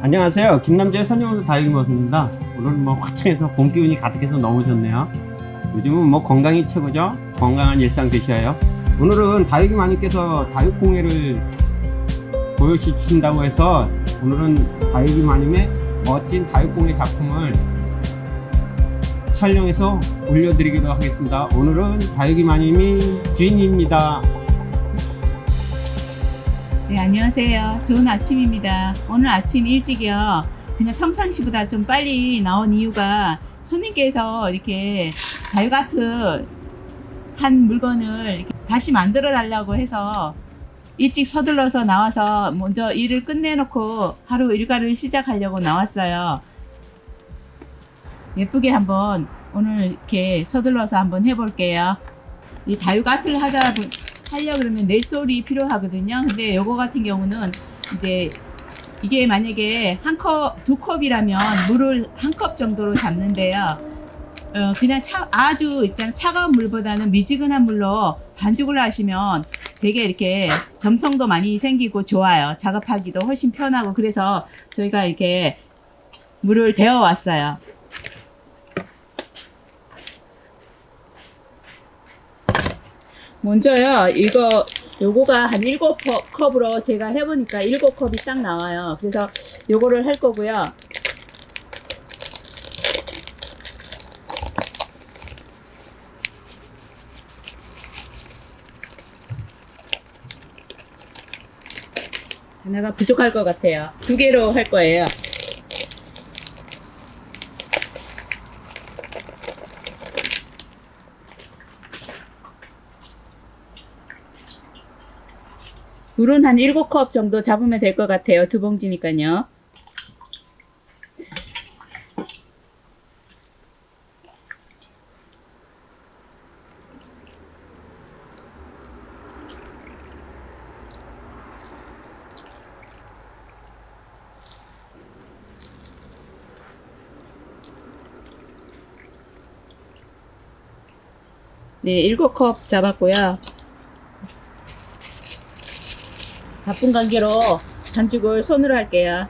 안녕하세요. 김남재 선영수 다육이모습입니다. 오늘은 뭐 화창해서 봄 기운이 가득해서 너무 좋네요. 요즘은 뭐 건강이 최고죠. 건강한 일상 되셔요. 오늘은 다육이 마님께서 다육 공예를 보여주신다고 해서 오늘은 다육이 마님의 멋진 다육 공예 작품을 촬영해서 올려드리기로 하겠습니다. 오늘은 다육이 마님이 주인입니다. 네, 안녕하세요. 좋은 아침입니다. 오늘 아침 일찍이요. 그냥 평상시보다 좀 빨리 나온 이유가 손님께서 이렇게 다육아트 한 물건을 다시 만들어 달라고 해서 일찍 서둘러서 나와서 먼저 일을 끝내놓고 하루 일과를 시작하려고 나왔어요. 예쁘게 한번 오늘 이렇게 서둘러서 한번 해볼게요. 이 다육아트를 하다 보, 하려 그러면 넬솔이 필요하거든요. 근데 요거 같은 경우는 이제 이게 만약에 한 컵, 두 컵이라면 물을 한 컵 정도로 잡는데요. 어, 그냥 차, 아주 일단 차가운 물보다는 미지근한 물로 반죽을 하시면 되게 이렇게 점성도 많이 생기고 좋아요. 작업하기도 훨씬 편하고 그래서 저희가 이렇게 물을 데워 왔어요. 먼저요, 이거, 요거가 한 7컵으로 제가 해보니까 7컵이 딱 나와요. 그래서 요거를 할 거고요. 하나가 부족할 것 같아요. 두 개로 할 거예요. 물은 한 7컵 정도 잡으면 될 것 같아요. 두 봉지니까요. 네, 7컵 잡았고요. 바쁜 관계로 반죽을 손으로 할게요.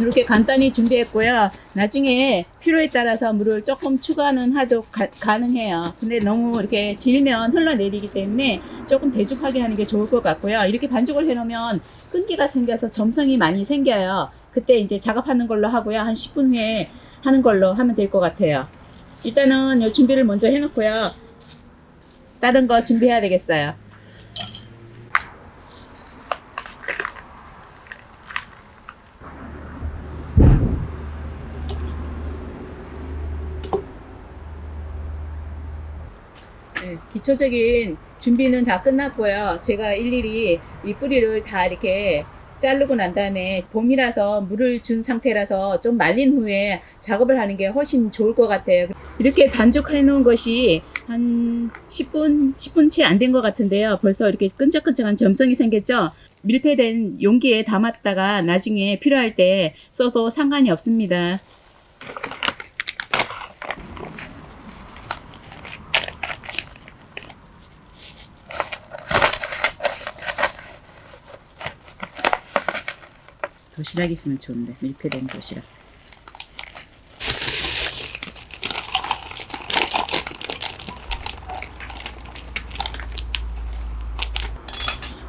이렇게 간단히 준비했고요. 나중에 필요에 따라서 물을 조금 추가는 하도 가, 가능해요. 근데 너무 이렇게 질면 흘러내리기 때문에 조금 대줍하게 하는 게 좋을 것 같고요. 이렇게 반죽을 해놓으면 끈기가 생겨서 점성이 많이 생겨요. 그때 이제 작업하는 걸로 하고요. 한 10분 후에 하는 걸로 하면 될 것 같아요. 일단은 요 준비를 먼저 해놓고요. 다른 거 준비해야 되겠어요. 네, 기초적인 준비는 다 끝났고요. 제가 일일이 이 뿌리를 다 이렇게 자르고 난 다음에 봄이라서 물을 준 상태라서 좀 말린 후에 작업을 하는 게 훨씬 좋을 것 같아요. 이렇게 반죽해 놓은 것이 한 10분, 10분 채 안 된 것 같은데요. 벌써 이렇게 끈적끈적한 점성이 생겼죠? 밀폐된 용기에 담았다가 나중에 필요할 때 써도 상관이 없습니다. 도시락 있으면 좋은데 밀폐된 도시락.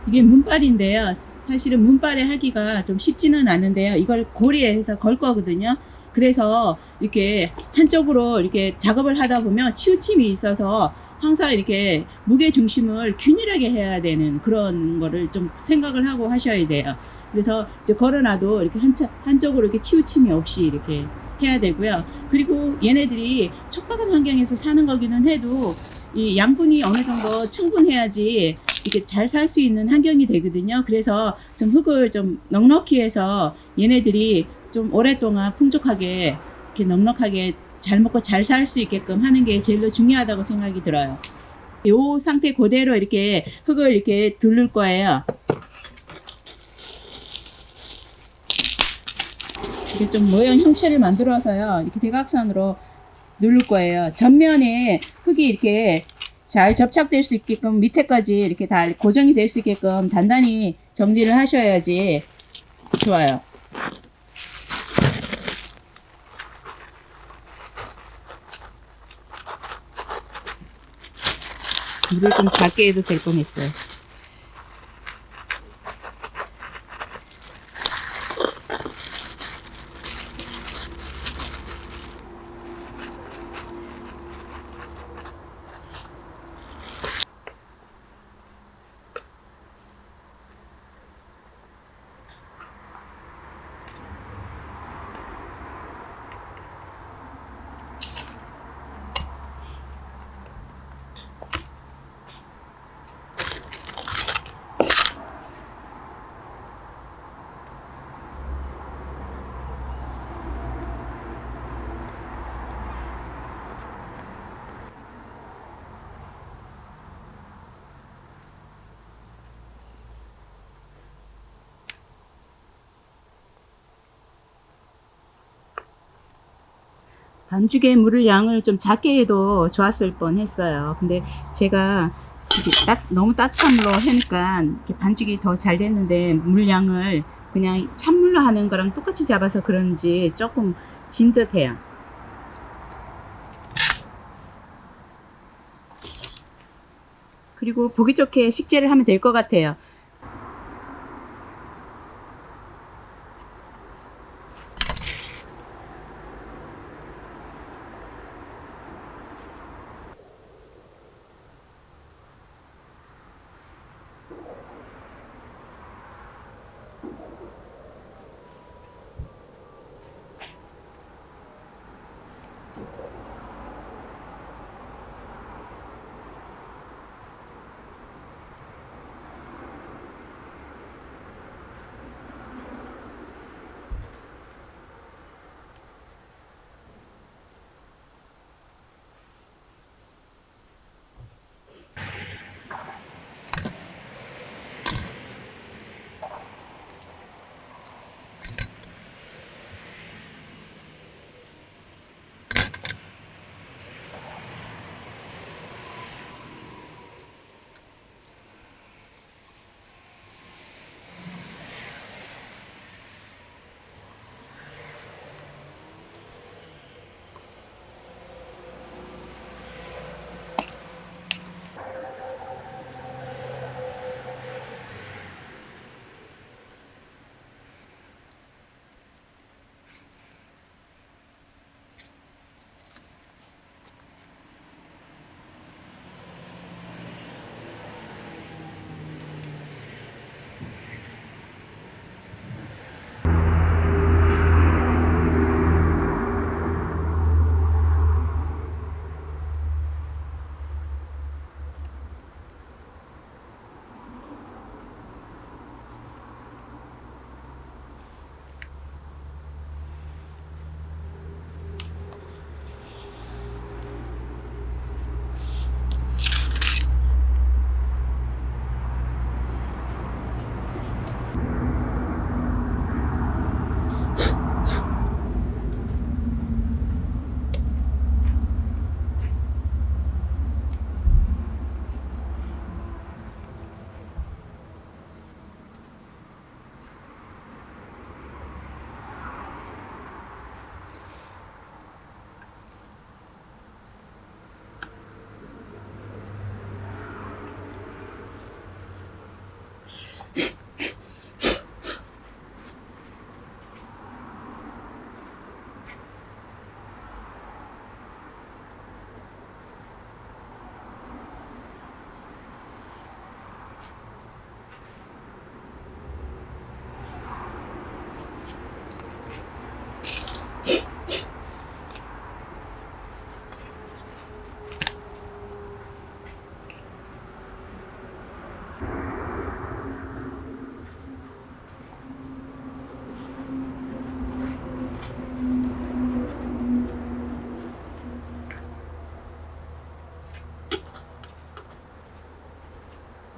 이게 문발인데요. 사실은 문발에 하기가 좀 쉽지는 않은데요. 이걸 고리에 해서 걸 거거든요. 그래서 이렇게 한쪽으로 이렇게 작업을 하다 보면 치우침이 있어서 항상 이렇게 무게 중심을 균일하게 해야 되는 그런 거를 좀 생각을 하고 하셔야 돼요. 그래서 이제 걸어놔도 이렇게 한, 한쪽으로 이렇게 치우침이 없이 이렇게 해야 되고요. 그리고 얘네들이 촉박한 환경에서 사는 거기는 해도 이 양분이 어느 정도 충분해야지 이렇게 잘 살 수 있는 환경이 되거든요. 그래서 좀 흙을 좀 넉넉히 해서 얘네들이 좀 오랫동안 풍족하게 이렇게 넉넉하게 잘 먹고 잘 살 수 있게끔 하는 게 제일 중요하다고 생각이 들어요. 요 상태 그대로 이렇게 흙을 이렇게 두를 거예요. 이렇게 좀 모형 형체를 만들어서요. 이렇게 대각선으로 누를 거예요. 전면에 흙이 이렇게 잘 접착될 수 있게끔 밑에까지 이렇게 다 고정이 될 수 있게끔 단단히 정리를 하셔야지 좋아요. 물을 좀 작게 해도 될 뻔했어요. 반죽의 물을 양을 좀 작게 해도 좋았을 뻔 했어요. 근데 제가 딱, 너무 따뜻한 물로 하니까 반죽이 더 잘 됐는데 물 양을 그냥 찬물로 하는 거랑 똑같이 잡아서 그런지 조금 진 듯해요. 그리고 보기 좋게 식재를 하면 될 것 같아요.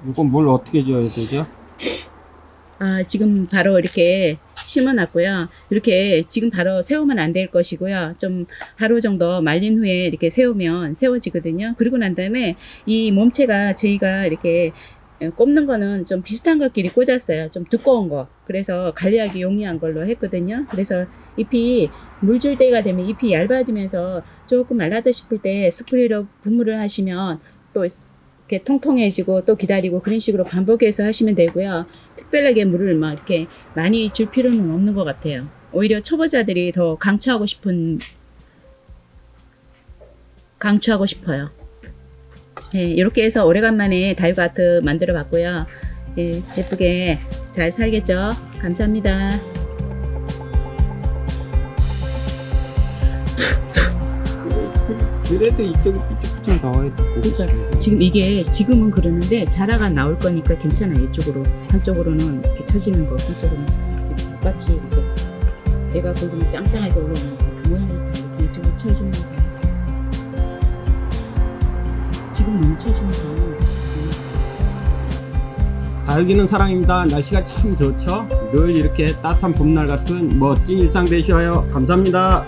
이건 뭘 어떻게 지어야 되죠? 아, 지금 바로 이렇게 심어놨고요. 이렇게 지금 바로 세우면 안 될 것이고요. 좀 하루 정도 말린 후에 이렇게 세우면 세워지거든요. 그리고 난 다음에 이 몸체가 저희가 이렇게 꼽는 거는 좀 비슷한 것끼리 꽂았어요. 좀 두꺼운 거. 그래서 관리하기 용이한 걸로 했거든요. 그래서 잎이 물줄 때가 되면 잎이 얇아지면서 조금 말라다 싶을 때 스프레이로 분무를 하시면 또 이렇게 통통해지고 또 기다리고 그런 식으로 반복해서 하시면 되고요. 특별하게 물을 막 이렇게 많이 줄 필요는 없는 것 같아요. 오히려 초보자들이 더 강추하고 싶은 강추하고 싶어요. 예, 이렇게 해서 오래간만에 다육아 아트 만들어 봤고요. 예, 예쁘게 잘 살겠죠? 감사합니다. 그래도 이쪽 이쪽 좀 넣어야 되고. 그러니까 지금 이게 지금은 그러는데 자라가 나올 거니까 괜찮아요. 이쪽으로 한쪽으로는 이렇게 처지는 거, 한쪽으로는 이렇게 똑같이 이렇게 얘가 거기 짱짱하게 올라오는 거, 그 모양을 이렇게 이쪽으로 쳐주면 돼. 지금 너무 쳐지는 거. 다육이는 사랑입니다. 날씨가 참 좋죠. 늘 이렇게 따뜻한 봄날 같은 멋진 일상 되셔요. 감사합니다.